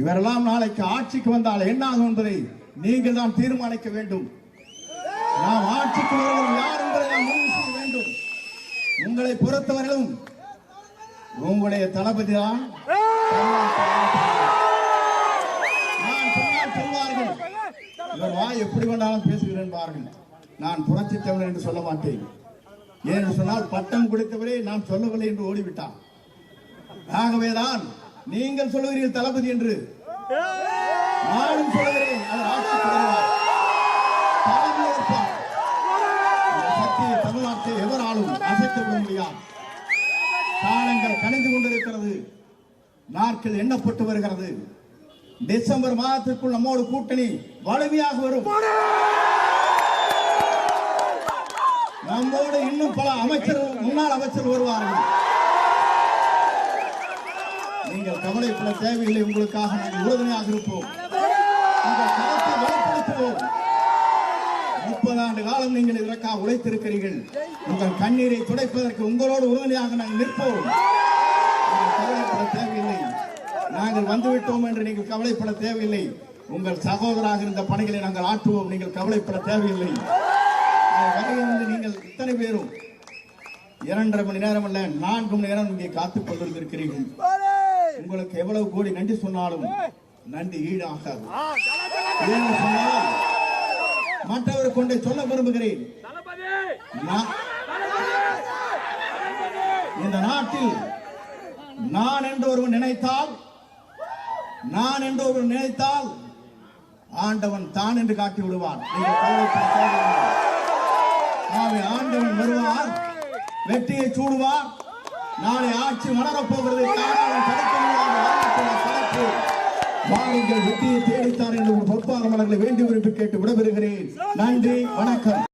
இவரெல்லாம் நாளைக்கு ஆட்சிக்கு வந்தால் என்ன ஆகும் என்பதை நீங்கள் தான் தீர்மானிக்க வேண்டும். நாம் ஆட்சிக்கு வருவது யார் என்பதை நாம் முடிவு செய்ய வேண்டும். உங்களை பொறுத்தவரையிலும் உங்களுடைய தளபதி தான் நான் சொல்வார்கள். இவர் வாய் எப்படி வேண்டாலும் பேசுகிறேன் பாருங்கள் நான் புரட்சி தமிழர் என்று சொல்ல மாட்டேன். ஏன்னு சொன்னால் பட்டம் கொடுத்தவரே நான் சொல்லவில்லை என்று ஓடிவிட்டான் ஆகவேதான் நீங்கள் சொல்லுகிறீர்கள் தளபதி என்று. நானும் சொல்லுகிறேன் அவர் ஆட்சிக்கு வருவார் தலைமை ஏற்பார். இந்த சக்தியை தமிழ்நாட்டை எவராலும் அசைத்து விட முடியாது. காலங்கள் கணிந்து கொண்டிருக்கிறது. நாட்கள் எண்ணப்பட்டு வருகிறது. டிசம்பர் மாதத்திற்குள் நம்மோடு கூட்டணி வலிமையாக வரும். நம்மோடு இன்னும் பல அமைச்சர்கள் முன்னாள் அமைச்சர் வருவார்கள். நீங்கள் கவலைப்பட தேவையில்லை. உங்களுக்காக நாங்கள் உறுதுணையாக இருப்போம். உங்கள் கருத்தை வெளிப்படுத்துவோம் முப்பது ஆண்டு காலம் நீங்கள் இதற்காக உழைத்திருக்கிறீர்கள். உங்கள் கண்ணீரை துடைப்பதற்கு உங்களோடு உறுதுணையாக நாங்கள் நிற்போம். கவலைப்பட தேவையில்லை. நாங்கள் வந்துவிட்டோம் என்று நீங்கள் கவலைப்பட தேவையில்லை. உங்கள் சகோதராக இருந்த பணிகளை நாங்கள் ஆற்றுவோம். நீங்கள் கவலைப்பட தேவையில்லை. நீங்கள் இத்தனை பேரும் இரண்டரை மணி நேரம் அல்ல நான்கு மணி நேரம் இங்கே காத்துக் கொண்டிருந்திருக்கிறீர்கள். உங்களுக்கு எவ்வளவு கோடி நன்றி சொன்னாலும் நன்றி ஈடாகாது. மற்றவர் கொண்டே சொல்ல விரும்புகிறேன். நான் இந்த நாட்டில் நான் என்று ஒருவன் நினைத்தால் நான் என்று ஒருவன் நினைத்தால் ஆண்டவன் தான் என்று காட்டி விடுவான். ஆண்டவன் வருவார் வெற்றியை சூடுவார். நாளை ஆட்சி மலரப்போகிறது. வாருங்கள் வெற்றியை தேடித்தார் என்று ஒரு பொற்பான மலர்களை வேண்டி விரும்பி கேட்டு விடைபெறுகிறேன். நன்றி வணக்கம்.